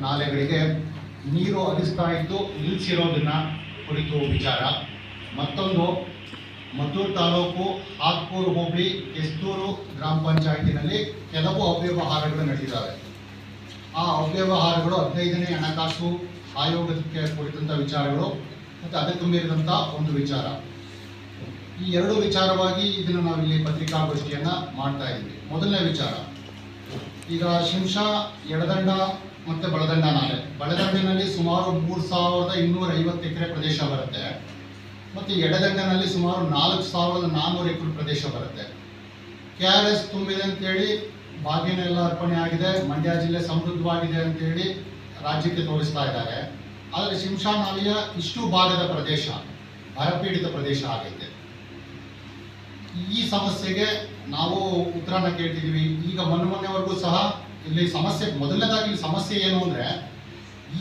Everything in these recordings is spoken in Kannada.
ನಾಲೆಗಳಿಗೆ ನೀರು ಹರಿಸ್ತಾ ಇದ್ದು ನಿಲ್ಲಿಸಿರೋದನ್ನ ಕುರಿತು ವಿಚಾರ. ಮತ್ತೊಂದು, ಮದ್ದೂರು ತಾಲೂಕು ಹಾತ್ಕೂರು ಹೋಬಳಿ ಕೆಸ್ತೂರು ಗ್ರಾಮ ಪಂಚಾಯತಿನಲ್ಲಿ ಕೆಲವು ಅವ್ಯವಹಾರಗಳು ನಡೆದಿದ್ದಾವೆ. ಆ ಅವ್ಯವಹಾರಗಳು ಹದಿನೈದನೇ ಹಣಕಾಸು ಆಯೋಗಕ್ಕೆ ಕುರಿತಂಥ ವಿಚಾರಗಳು ಮತ್ತು ಅದಕ್ಕೆ ಮೀರಿದಂಥ ಒಂದು ವಿಚಾರ. ಈ ಎರಡು ವಿಚಾರವಾಗಿ ಇದನ್ನು ಇಲ್ಲಿ ಪತ್ರಿಕಾಗೋಷ್ಠಿಯನ್ನು ಮಾಡ್ತಾ ಇದ್ದೀವಿ. ಮೊದಲನೇ ವಿಚಾರ. ಈಗ ಶಿಂಷಾ ಎಡದಂಡ ಮತ್ತು ಬಳದಂಡ ನಾಲೆ. ಬಳದಂಡಿನಲ್ಲಿ ಸುಮಾರು ಮೂರು ಸಾವಿರದ ಇನ್ನೂರ ಐವತ್ತು ಎಕರೆ ಪ್ರದೇಶ ಬರುತ್ತೆ. ಮತ್ತು ಎಡದಂಡನಲ್ಲಿ ಸುಮಾರು ನಾಲ್ಕು ಸಾವಿರದ ನಾನ್ನೂರು ಎಕರೆ ಪ್ರದೇಶ ಬರುತ್ತೆ. ಕೆ ಆರ್ ಎಸ್ ತುಂಬಿದೆ ಅಂತೇಳಿ ಬಾಗಿನೆಲ್ಲ ಅರ್ಪಣೆ ಆಗಿದೆ. ಮಂಡ್ಯ ಜಿಲ್ಲೆ ಸಮೃದ್ಧವಾಗಿದೆ ಅಂತೇಳಿ ರಾಜ್ಯಕ್ಕೆ ತೋರಿಸ್ತಾ ಇದ್ದಾರೆ. ಆದರೆ ಶಿಂಷಾ ನಾಲೆಯ ಇಷ್ಟು ಭಾಗದ ಪ್ರದೇಶ, ಬರಪೀಡಿತ ಪ್ರದೇಶ ಆಗೈತೆ. ಈ ಸಮಸ್ಯೆಗೆ ನಾವು ಉತ್ತರನ ಕೇಳ್ತಿದೀವಿ ಈಗ ಮೊನ್ನೆ ಮೊನ್ನೆವರೆಗೂ ಸಹ ಇಲ್ಲಿ ಸಮಸ್ಯೆ, ಮೊದಲನೇದಾಗಿ ಸಮಸ್ಯೆ ಏನು ಅಂದ್ರೆ,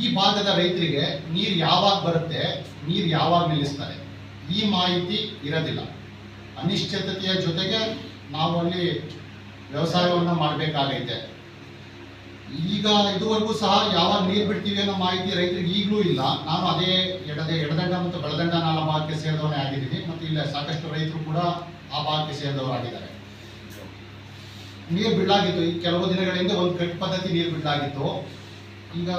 ಈ ಭಾಗದ ರೈತರಿಗೆ ನೀರು ಯಾವಾಗ ಬರುತ್ತೆ, ನೀರು ಯಾವಾಗ ನಿಲ್ಲಿಸ್ತಾರೆ? ಈ ಮಾಹಿತಿ ಇರೋದಿಲ್ಲ. ಅನಿಶ್ಚಿತತೆಯ ಜೊತೆಗೆ ನಾವು ಅಲ್ಲಿ ವ್ಯವಸಾಯವನ್ನು ಮಾಡಬೇಕಾಗೈತೆ. ಈಗ ಇದುವರೆಗೂ ಸಹ ಯಾವಾಗ ನೀರು ಬಿಡ್ತೀವಿ ಅನ್ನೋ ಮಾಹಿತಿ ರೈತರಿಗೆ ಈಗಲೂ ಇಲ್ಲ. ನಾನು ಅದೇ ಎಡದೆ, ಎಡದಂಡ ಮತ್ತು ಬಲದಂಡ ಆ ಭಾಗಕ್ಕೆ ಸೇರಿದವನೇ ಆಗಿದ್ದೀನಿ. ಮತ್ತು ಇಲ್ಲ ಸಾಕಷ್ಟು ರೈತರು ಕೂಡ ಆ ಭಾಗಕ್ಕೆ ಸೇರಿದವರಾಗಿದ್ದಾರೆ. ನೀರು ಬಿಡಲಾಗಿತ್ತು. ಈ ಕೆಲವು ದಿನಗಳಿಂದ ಒಂದು ಕಟ್ ಪದ್ಧತಿ ನೀರು ಬಿಡಲಾಗಿತ್ತು. ಈಗ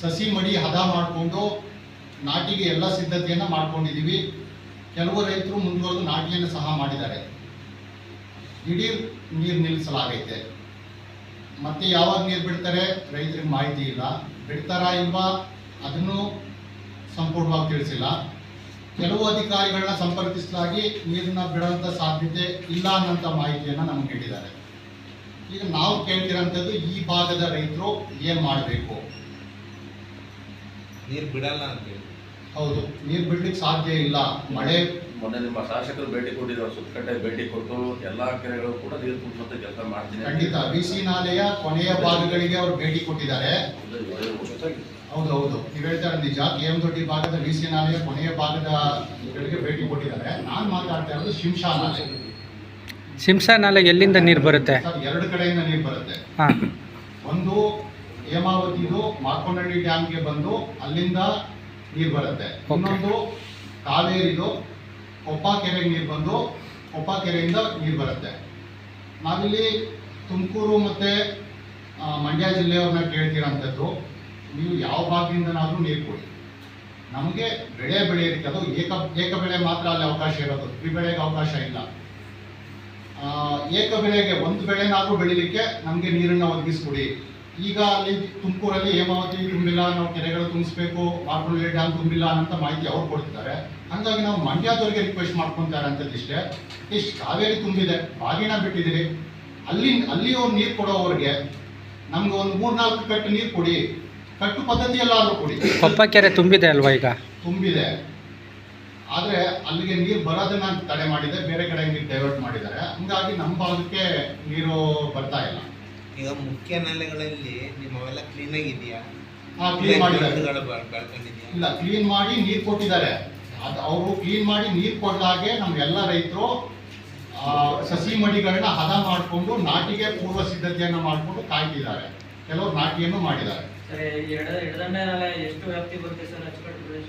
ಸಸಿ ಮಡಿ ಹದ ಮಾಡಿಕೊಂಡು ನಾಟಿಗೆ ಎಲ್ಲ ಸಿದ್ಧತೆಯನ್ನು ಮಾಡ್ಕೊಂಡಿದ್ದೀವಿ ಕೆಲವು ರೈತರು ಮುಂದುವರೆದು ನಾಟಿಯನ್ನು ಸಹ ಮಾಡಿದ್ದಾರೆ. ಇಡೀ ನೀರು ನಿಲ್ಲಿಸಲಾಗೈತೆ ಮತ್ತೆ ಯಾವಾಗ ನೀರು ಬಿಡ್ತಾರೆ ರೈತರಿಗೆ ಮಾಹಿತಿ ಇಲ್ಲ. ಬಿಡ್ತಾರಾ ಇಲ್ವಾ ಅದನ್ನು ಸಂಪೂರ್ಣವಾಗಿ ತಿಳಿಸಿಲ್ಲ. ಕೆಲವು ಅಧಿಕಾರಿಗಳನ್ನ ಸಂಪರ್ಕಿಸಲಾಗಿ ನೀರನ್ನ ಬಿಡುವಂಥ ಸಾಧ್ಯತೆ ಇಲ್ಲ ಅನ್ನೋಂಥ ಮಾಹಿತಿಯನ್ನು ನಮ್ಗೆ ನೀಡಿದ್ದಾರೆ. ಈಗ ನಾವು ಕೇಳ್ತಿರೋಂಥದ್ದು ಈ ಭಾಗದ ರೈತರು ಏನು ಮಾಡಬೇಕು? ನೀರು ಬಿಡಲ್ಲ ಅಂತ ಹೌದು ನೀರು ಬಿಡ್ಲಿಕ್ಕೆ ಸಾಧ್ಯ ಇಲ್ಲ. ಮಳೆ ಮೊನ್ನೆ ನಿಮ್ಮ ಶಾಸಕರು ಭೇಟಿ ಕೊಟ್ಟಿದ್ದಾರೆ ಸುತ್ತಕಟ್ಟೆ ಭೇಟಿ ಕೊಟ್ಟು ಎಲ್ಲಾ ಕೆರೆಗಳು ಕೂಡ ನೀರು ತುಂಬುವಂತ ಕೆಲಸ ಮಾಡ್ತೀನಿ ಖಂಡಿತ ಬಿಸಿ ನಾಲೆಯ ಕೊನೆಯ ಭಾಗಗಳಿಗೆ ಅವರು ಭೇಟಿ ಕೊಟ್ಟಿದ್ದಾರೆ. ಹೌದು ಹೌದು. ನೀವು ಹೇಳ್ತಾರೆ ನಿಜ. ಕೆಎಂ ದೊಡ್ಡಿ ಭಾಗದ ಬಿಸಿ ನಾಲೆಯ ಕೊನೆಯ ಭಾಗದ ಭೇಟಿ ಕೊಟ್ಟಿದ್ದಾರೆ. ನಾನು ಮಾತಾಡ್ತಾ ಇರೋದು ಶಿಂಶಾ ನಾಲೆ. ಸಿಂಸಾ ನಾಲೆ ಎಲ್ಲಿಂದ ನೀರು ಬರುತ್ತೆ? ಸರ್, ಎರಡು ಕಡೆಯಿಂದ ನೀರು ಬರುತ್ತೆ. ಹಾಂ. ಒಂದು ಹೇಮಾವತಿದು ಮಾರ್ಕೊಂಡಳ್ಳಿ ಡ್ಯಾಮ್ಗೆ ಬಂದು ಅಲ್ಲಿಂದ ನೀರು ಬರುತ್ತೆ. ಇನ್ನೊಂದು ಕಾವೇರಿದು ಕೊಪ್ಪ ಕೆರೆಗೆ ನೀರು ಬಂದು ಕೊಪ್ಪ ಕೆರೆಯಿಂದ ನೀರು ಬರುತ್ತೆ. ನಾವಿಲ್ಲಿ ತುಮಕೂರು ಮತ್ತೆ ಮಂಡ್ಯ ಜಿಲ್ಲೆಯವ್ರನ್ನ ಕೇಳ್ತಿರೋಂಥದ್ದು ನೀವು ಯಾವ ಭಾಗದಿಂದನಾದರೂ ನೀರು ಕೊಡಿ. ನಮಗೆ ಬೆಳೆ ಬೆಳೆಯೋದಕ್ಕೆ ಅದು ಏಕ ಏಕ ಬೆಳೆ ಮಾತ್ರ ಅಲ್ಲಿ ಅವಕಾಶ ಇರೋದು. ತ್ರಿಬೆಳೆಗೆ ಅವಕಾಶ ಇಲ್ಲ. ಏಕ ಬೆಳೆಗೆ ಒಂದು ಬೆಳೆನಾದ್ರೂ ಬೆಳಿಲಿಕ್ಕೆ ನಮಗೆ ನೀರನ್ನು ಒದಗಿಸ್ಕೊಡಿ. ಈಗ ಅಲ್ಲಿ ತುಮಕೂರಲ್ಲಿ ಹೇಮಾವತಿ ತುಂಬಿಲ್ಲ ನಾವು ಕೆರೆಗಳು ತುಂಬಿಸ್ಬೇಕು ಮಾರ್ಕೊಂಡಳ್ಳಿ ಡ್ಯಾಮ್ ತುಂಬಿಲ್ಲ ಅಂತ ಮಾಹಿತಿ ಅವ್ರು ಕೊಡ್ತಿದ್ದಾರೆ. ಹಾಗಾಗಿ ನಾವು ಮಂಡ್ಯದವರಿಗೆ ರಿಕ್ವೆಸ್ಟ್ ಮಾಡ್ಕೊಂತಾರೆ ಅಂತದಿಷ್ಟೇ ಇಷ್ಟು. ಕಾವೇರಿ ತುಂಬಿದೆ ಬಾಗಿನ ಬಿಟ್ಟಿದ್ದೀರಿ. ಅಲ್ಲಿ ಅಲ್ಲಿ ಅವ್ರು ನೀರು ಕೊಡೋವ್ರಿಗೆ ನಮ್ಗೆ ಒಂದು ಮೂರ್ನಾಲ್ಕು ಕಟ್ಟು ನೀರು ಕೊಡಿ. ಕಟ್ಟು ಪದ್ಧತಿಯಲ್ಲಾದ್ರೂ ಕೊಡಿ. ಕೊಪ್ಪ ಕೆರೆ ತುಂಬಿದೆ ಅಲ್ವಾ ಈಗ? ತುಂಬಿದೆ. ಆದ್ರೆ ಅಲ್ಲಿಗೆ ನೀರು ಬರೋದನ್ನ ತಡೆ ಮಾಡಿದೆ ಬೇರೆ ಕಡೆ ನೀರು ಡೈವರ್ಟ್ ಮಾಡಿದ್ದಾರೆ. ಹಂಗಾಗಿ ನಮ್ಮ ಭಾಗಕ್ಕೆ ನೀರು ಬರ್ತಾ ಇಲ್ಲ. ಈಗ ಮುಖ್ಯ ನಾಲೆಗಳಲ್ಲಿ ನಿಮ್ಮವೆಲ್ಲ ಕ್ಲೀನ್ ಆಗಿದೆಯಾ? ಆ ಕ್ಲೀನ್ ಮಾಡಿದ್ದಾರೆ. ಬೆಳ್ಕೊಂಡಿದ್ಯಾ ಇಲ್ಲ ಕ್ಲೀನ್ ಮಾಡಿ ನೀರು ಕೊಟ್ಟಿದ್ದಾರೆ. ಅದು ಅವರು ಕ್ಲೀನ್ ಮಾಡಿ ನೀರು ಕೊಡ್ದಾಗೆ ನಮ್ಗೆಲ್ಲ ರೈತರು ಸಸಿ ಮಡಿಗಳನ್ನ ಹದ ಮಾಡಿಕೊಂಡು ನಾಟಿಗೆ ಪೂರ್ವ ಸಿದ್ಧತೆಯನ್ನ ಮಾಡಿಕೊಂಡು ಕಾಯ್ತಿದ್ದಾರೆ. ಕೆಲವರು ನಾಟಿಯನ್ನು ಮಾಡಿದ್ದಾರೆ. ಎಷ್ಟು ವ್ಯಾಪ್ತಿ ಬರುತ್ತೆ ಸರ್ ಅಚ್ಚುಕಟ್ಟು ಪ್ರದೇಶ?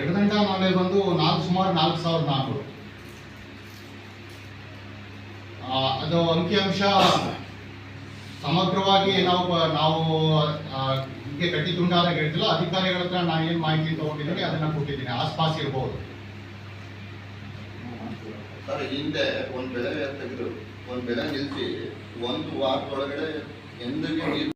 ಎಡದಂಡ ನಾಲೆ ಬಂದು ನಾಲ್ಕು ಸುಮಾರು ನಾಲ್ಕು ಸಾವಿರದ ನಾಲ್ಕು ಅದು ಅಂಕಿಅಂಶ ಸಮಗ್ರವಾಗಿ ನಾವು ನಾವು ಹೀಗೆ ಗಟ್ಟಿ ತುಂಡಾದಾಗ ಹೇಳ್ತಿಲ್ಲ ಅಧಿಕಾರಿಗಳ ಹತ್ರ ನಾನು ಏನು ಮಾಹಿತಿ ತಗೊಂಡಿದ್ದೀನಿ ಅದನ್ನ ಕೊಟ್ಟಿದ್ದೀನಿ, ಆಸ್ಪಾಸ್ ಇರಬಹುದು ಸರ್, ಹಿಂದೆ ಒಂದು ಬೆಳೆ ತೆಗೆದು, ಒಂದು ಬೆಳೆ ನಿಲ್ಸಿ, ಒಂದು ವಾರದೊಳಗಡೆ ಎಂದಿಗೂ